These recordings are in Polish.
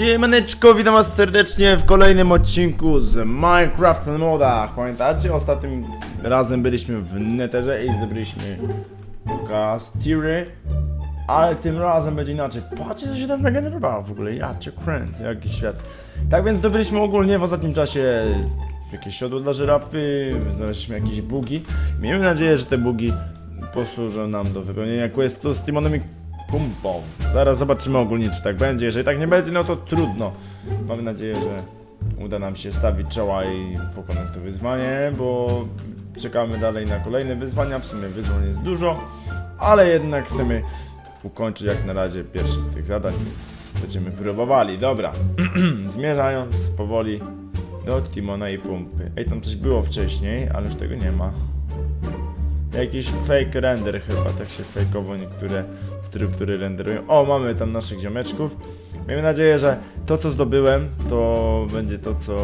Siemaneczko, witam was serdecznie w kolejnym odcinku z Minecraft modach. Pamiętacie? Ostatnim razem byliśmy w Netherze i zdobyliśmy gaz tiry, ale tym razem będzie inaczej. Patrzcie co się tam regenerowało w ogóle, ja cię kręcę, jaki świat. Tak więc zdobyliśmy ogólnie w ostatnim czasie jakieś siodło dla żyrafy, znaleźliśmy jakieś bugi. Miejmy nadzieję, że te bugi posłużą nam do wypełnienia questu z Timonem i Kumpą. Zaraz zobaczymy ogólnie, czy tak będzie. Jeżeli tak nie będzie, no to trudno. Mamy nadzieję, że uda nam się stawić czoła i pokonać to wyzwanie, bo czekamy dalej na kolejne wyzwania. W sumie wyzwań jest dużo, ale jednak chcemy ukończyć jak na razie pierwszy z tych zadań, więc będziemy próbowali. Dobra, zmierzając powoli do Timona i Pumpy. Ej, tam coś było wcześniej, ale już tego nie ma. Jakiś fake render chyba, tak się fejkowo niektóre struktury renderują. O, mamy tam naszych ziomeczków. Miejmy nadzieję, że to co zdobyłem, to będzie to co,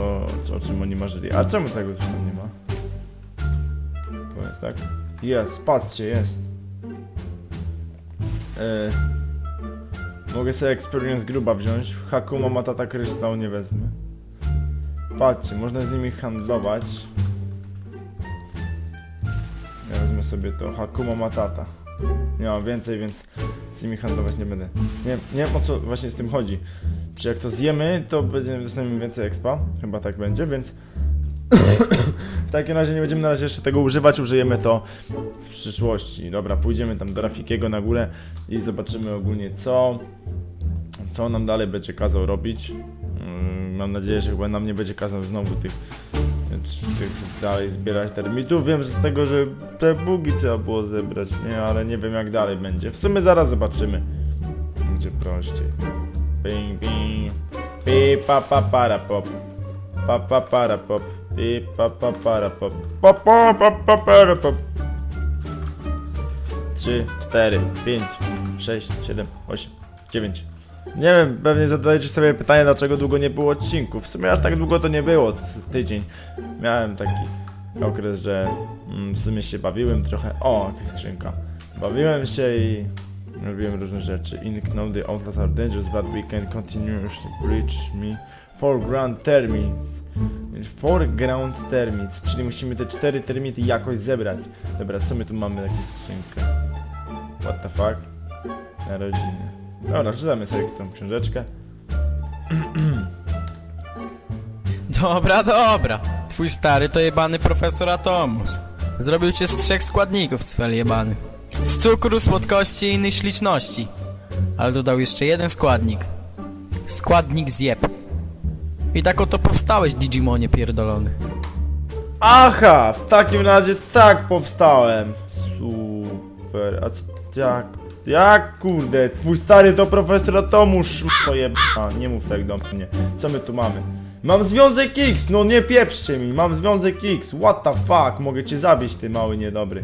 o czym oni marzyli. A czemu tego już tam nie ma? To jest tak? Jest, patrzcie, jest. E, mogę sobie experience gruba wziąć. Hakuma Matata Kryształ nie wezmę. Patrzcie, można z nimi handlować. Wezmę sobie to Hakuma Matata. Nie mam więcej, więc z nimi handlować nie będę. Nie, nie wiem o co właśnie z tym chodzi. Czy jak to zjemy, to będziemy dostaniemy więcej expa? Chyba tak będzie, więc w takim razie nie będziemy na razie jeszcze tego używać, użyjemy to w przyszłości. Dobra, pójdziemy tam do Rafikiego na górę i zobaczymy ogólnie co co nam dalej będzie kazał robić. Mm, Mam nadzieję, że chyba nam nie będzie kazał znowu tych, tych dalej zbierać termitów. Wiem z tego, że te bugi trzeba było zebrać, nie? Ale nie wiem jak dalej będzie. W sumie zaraz zobaczymy. Będzie prościej. Ping, ping. Pi, pa, pa, para, pop. Pa, pa, para, pop. Pi, pa, pa, para, pop. Pa, pa, pa, pa, para, pop. 3, 4, 5, 6, 7, 8, 9. Nie wiem, pewnie zadajecie sobie pytanie, dlaczego długo nie było odcinków. W sumie aż tak długo to nie było, tydzień. Miałem taki okres, że mm, w sumie się bawiłem trochę. O, jakaś skrzynka. Bawiłem się i robiłem różne rzeczy. In know the outlaws are dangerous, but we can continuously reach me foreground termits. Foreground termits, czyli musimy te cztery termity jakoś zebrać. Dobra, co my tu mamy jakąś skrzynkę? What the fuck? Narodziny. Dobra, czytamy sobie tą książeczkę. Dobra, dobra. Twój stary to jebany profesor Atomus. Zrobił cię z trzech składników, cfel jebany. Z cukru, słodkości i innych śliczności. Ale dodał jeszcze jeden składnik. Składnik zjeb. I tak oto powstałeś, Digimonie pierdolony. Aha, w takim razie tak powstałem. Super, a co, jak, jak kurde, twój stary to profesor Atomusz, to jeba, nie mów tak do mnie. Co my tu mamy? Mam związek X, no nie pieprzcie mi, mam związek X, what the fuck, mogę cię zabić ty mały niedobry.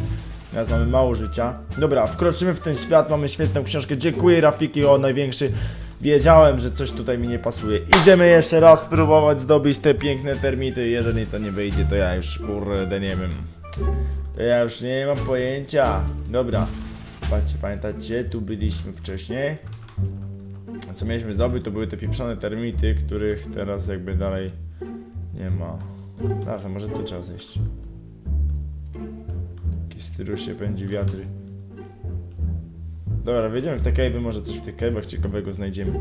Teraz mamy mało życia. Dobra, wkroczymy w ten świat, mamy świetną książkę, dziękuję Rafiki o największy. Wiedziałem, że coś tutaj mi nie pasuje. Idziemy jeszcze raz spróbować zdobyć te piękne termity. Jeżeli to nie wyjdzie, to ja już kurde nie wiem. To ja już nie mam pojęcia. Dobra. Patrzcie, pamiętacie? Tu byliśmy wcześniej. Co mieliśmy zdobyć, to były te pieprzone termity, których teraz jakby dalej nie ma. Dobrze, może tu trzeba zejść. Jakiś stylu się pędzi wiatry. Dobra, wejdziemy w te cave'y, może coś w tych cave'ach ciekawego znajdziemy.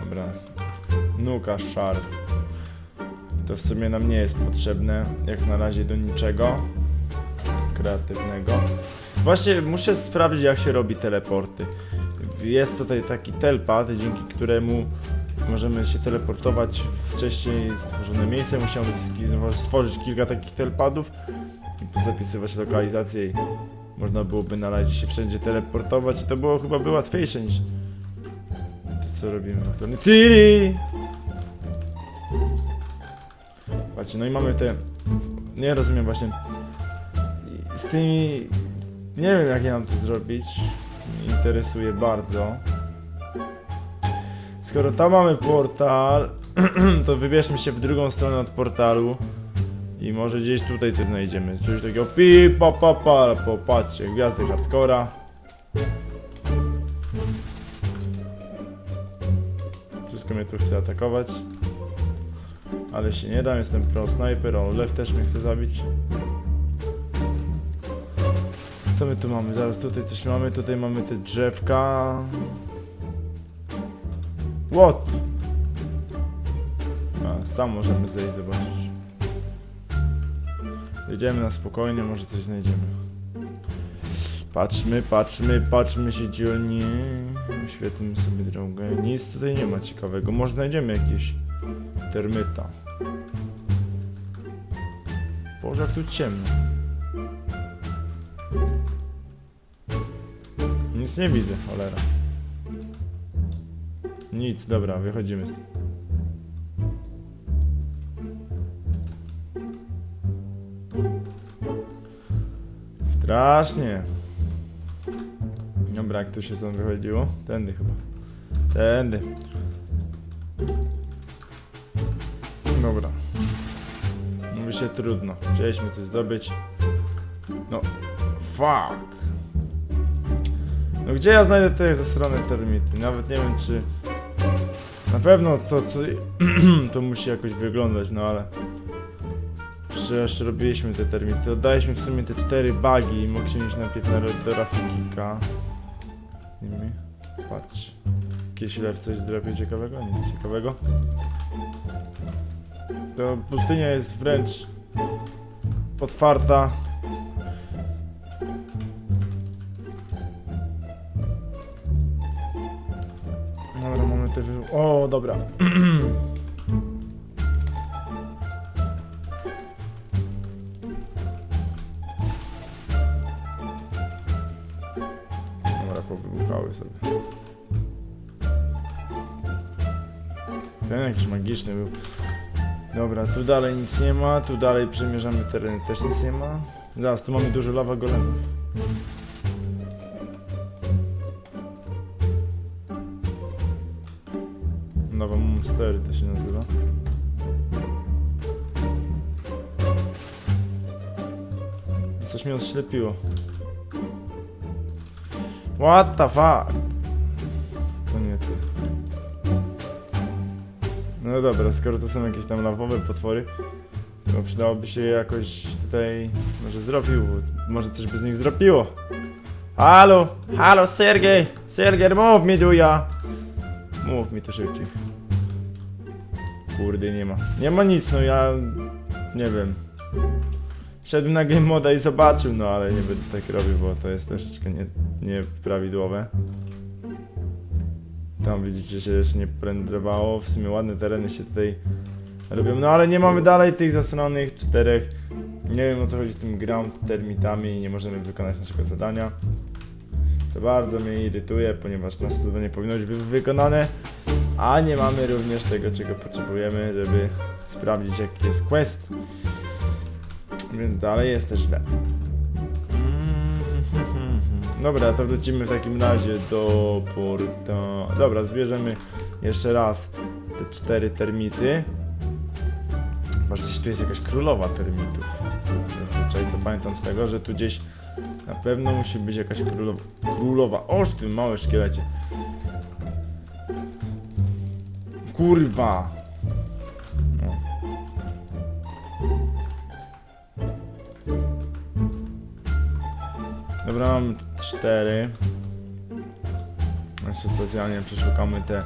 Dobra. Nuka Shard. To w sumie nam nie jest potrzebne, jak na razie do niczego kreatywnego. Właśnie muszę sprawdzić jak się robi teleporty. Jest tutaj taki telpad, dzięki któremu możemy się teleportować w wcześniej stworzone miejsce. Musiałem stworzyć kilka takich telpadów i zapisywać lokalizację i można byłoby na razie się wszędzie teleportować to było chyba by łatwiejsze niż to co robimy aktualnie. Tiri! No i mamy te... Nie rozumiem właśnie... Z tymi... Nie wiem jak je mam tu zrobić. Interesuje bardzo. Skoro tam mamy portal, to wybierzmy się w drugą stronę od portalu. I może gdzieś tutaj coś znajdziemy. Coś takiego pi pa pa pa. Popatrzcie, gwiazdy hardcora. Wszystko mnie tu chce atakować. Ale się nie dam, jestem pro sniper, o lew też mnie chce zabić. Co my tu mamy? Zaraz tutaj coś mamy, tutaj mamy te drzewka. What? A, tam możemy zejść zobaczyć. Jedziemy na spokojnie, może coś znajdziemy. Patrzmy, patrzmy, patrzmy się dzielnie. Świetlmy sobie drogę. Nic tutaj nie ma ciekawego. Może znajdziemy jakieś termyta. Boże, jak tu ciemno. Nic nie widzę, cholera. Nic, dobra, wychodzimy stąd. Strasznie. Dobra, jak tu się stąd wychodziło? Tędy chyba. Tędy. Dobra. Mówi się trudno. Chcieliśmy coś zdobyć. No. Fuck. No gdzie ja znajdę te ze strony termity? Nawet nie wiem czy... Na pewno to, co... to musi jakoś wyglądać, no ale... Przecież robiliśmy te termity. Oddaliśmy w sumie te cztery bugi i mogliśmy iść najpierw na, do Rafikika. Nimi. Patrz. Jakieś lew coś zdropił ciekawego? Nic ciekawego. To pustynia jest wręcz otwarta. Dobra, mamy te wy... O, dobra. Dobra, powybuchały sobie. Ten jakiś magiczny był. Dobra, tu dalej nic nie ma, tu dalej przemierzamy tereny, też nic nie ma. Zaraz, tu mamy dużo lawa golemów. Nowa Monstery to się nazywa. Coś mnie odślepiło. What the fuck? No dobra, skoro to są jakieś tam lawowe potwory, to przydałoby się jakoś tutaj może zrobił, może coś by z nich zrobiło. Halo, halo Sergej, Sergej, mów mi tu ja. Mów mi to szybciej. Kurde, nie ma. Nie ma nic, no ja nie wiem. Szedłem na game moda i zobaczył, no ale nie będę tak robił, bo to jest troszeczkę nie, nieprawidłowe. Tam widzicie, się jeszcze nie prędrowało. W sumie ładne tereny się tutaj robią. No ale nie mamy dalej tych zasranych czterech. Nie wiem o co chodzi z tym ground termitami i nie możemy wykonać naszego zadania. To bardzo mnie irytuje, ponieważ nasze zadanie powinno być wykonane, a nie mamy również tego, czego potrzebujemy, żeby sprawdzić jaki jest quest. Więc dalej jest też źle. Dobra, to wrócimy w takim razie do porta. Dobra, zbierzemy jeszcze raz te cztery termity. Może gdzieś tu jest jakaś królowa termitów. Zazwyczaj to pamiętam z tego, że tu gdzieś na pewno musi być jakaś królowa. Królowa. Oż ty mały szkielecie. Kurwa. Dobra, mam cztery. Jeszcze specjalnie przeszukamy te,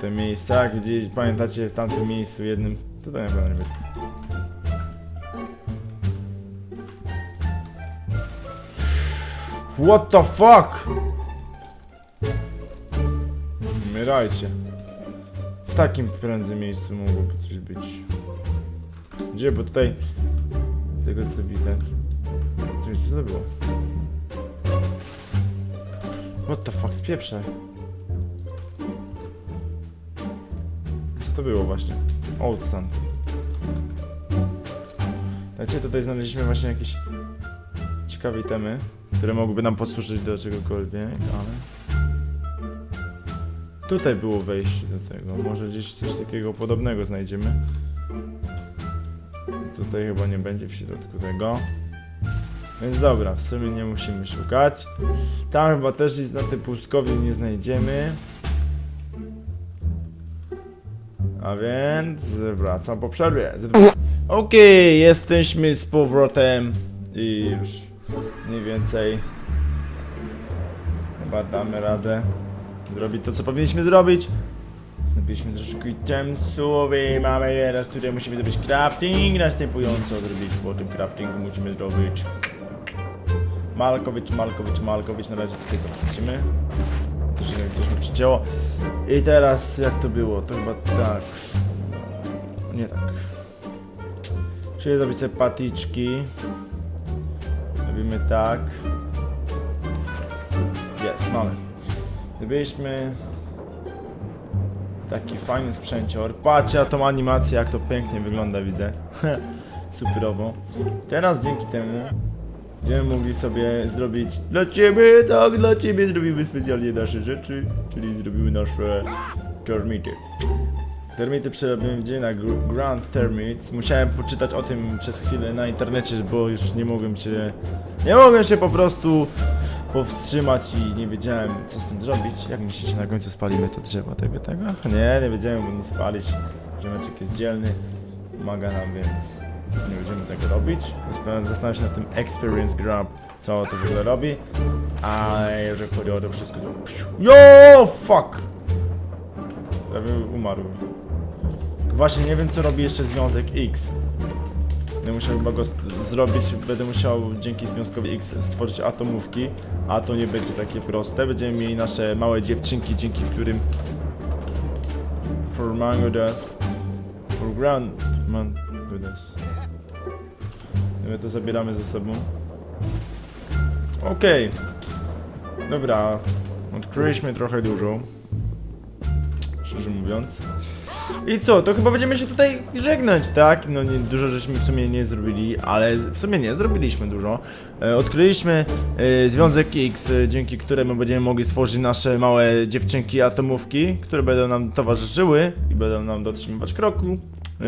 te miejsca. Jak gdzieś pamiętacie w tamtym miejscu jednym. Tutaj na pewno nie będzie. What the fuck? Umierajcie. W takim prędzej miejscu mogłoby coś być. Gdzie? Bo tutaj z tego co widać. Czekajcie, co to było? What the fuck, spieprzaj. Co to było właśnie? Old Sand. Wiecie, tutaj znaleźliśmy właśnie jakieś ciekawe itemy, które mogłyby nam posłużyć do czegokolwiek, ale... Tutaj było wejście do tego, może gdzieś coś takiego podobnego znajdziemy. Tutaj chyba nie będzie w środku tego. Więc dobra, w sumie nie musimy szukać. Tam chyba też nic na tej pustkowie nie znajdziemy. A więc wracam po przerwie. Okej, jesteśmy z powrotem i już mniej więcej chyba damy radę zrobić to, co powinniśmy zrobić. Zrobiliśmy troszkę itemsów i mamy teraz tutaj musimy zrobić crafting. Następująco zrobić po tym craftingu musimy zrobić Malkowicz, Malkowicz, Malkowicz. Na razie tutaj to wrzucimy. Jeżeli coś mi przycięło. I teraz jak to było? To chyba tak. Nie tak. Czyli zrobić sobie patyczki. Robimy tak. Jest, mamy. Zrobiliśmy taki fajny sprzęcior. Patrzcie na tą animację, jak to pięknie wygląda, widzę. Superowo. Teraz dzięki temu będziemy mogli sobie zrobić dla ciebie, tak, dla ciebie zrobimy specjalnie nasze rzeczy, czyli zrobimy nasze termity. Termity przerobimy gdzie na Gr- Grand Termites. Musiałem poczytać o tym przez chwilę na internecie, bo już nie mogłem się. Nie mogłem się po prostu powstrzymać i nie wiedziałem co z tym zrobić. Jak myślicie, na końcu spalimy to drzewo tego tego? Nie, nie wiedziałem, bo nie spalić. Ziomeczek jest dzielny, pomaga nam, więc nie będziemy tego robić. Zastan- Zastanawiam się nad tym Experience Grab, co to w ogóle robi. A jeżeli chodzi o to wszystko, to... Yo, fuck! Prawie umarł. Właśnie nie wiem co robi jeszcze związek X. Będę musiał chyba go zrobić, będę musiał dzięki związkowi X stworzyć atomówki, a to nie będzie takie proste. Będziemy mieli nasze małe dziewczynki, dzięki którym for mango dust, for grand man dust. My to zabieramy ze sobą. Okej. Dobra, odkryliśmy trochę dużo. Szczerze mówiąc. I co, to chyba będziemy się tutaj żegnać, tak? No nie, dużo żeśmy w sumie nie zrobili, ale w sumie nie, zrobiliśmy dużo. E, odkryliśmy e, Związek X, e, dzięki któremu będziemy mogli stworzyć nasze małe dziewczynki atomówki, które będą nam towarzyszyły i będą nam dotrzymywać kroku. E,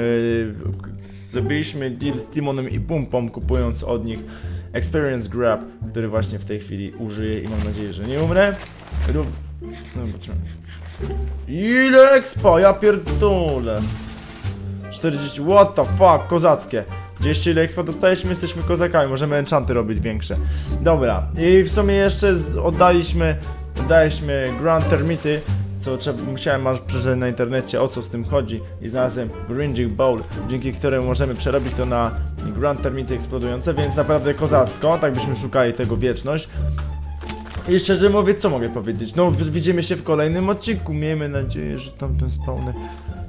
zrobiliśmy deal z Timonem i Pumpą, kupując od nich Experience Grab, który właśnie w tej chwili użyję i mam nadzieję, że nie umrę. No, zobaczymy. Ile expa, ja pierdolę. 40, what the fuck, kozackie. Widzieliście ile expa dostaliśmy? Jesteśmy kozakami, możemy enchanty robić większe. Dobra, i w sumie jeszcze oddaliśmy Oddaliśmy Grand Termity co trzeba, musiałem aż przeczytać na internecie. O co z tym chodzi? I znalazłem Ringing Bowl, dzięki któremu możemy przerobić to na Grand Termity eksplodujące, więc naprawdę kozacko, tak byśmy szukali tego wieczność. I szczerze mówiąc, co mogę powiedzieć? No, widzimy się w kolejnym odcinku. Miejmy nadzieję, że tamten spawner.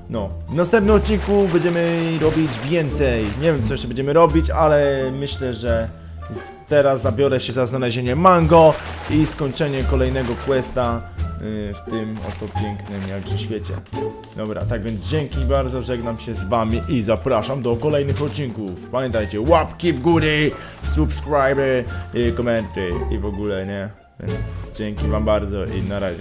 No, w następnym odcinku będziemy robić więcej. Nie wiem, co jeszcze będziemy robić, ale myślę, że teraz zabiorę się za znalezienie mango i skończenie kolejnego questa yy, w tym oto pięknym jakże świecie. Dobra, tak więc dzięki bardzo, żegnam się z wami i zapraszam do kolejnych odcinków. Pamiętajcie, łapki w góry, subskryby, i komenty i w ogóle, nie? Więc dzięki wam bardzo i na razie.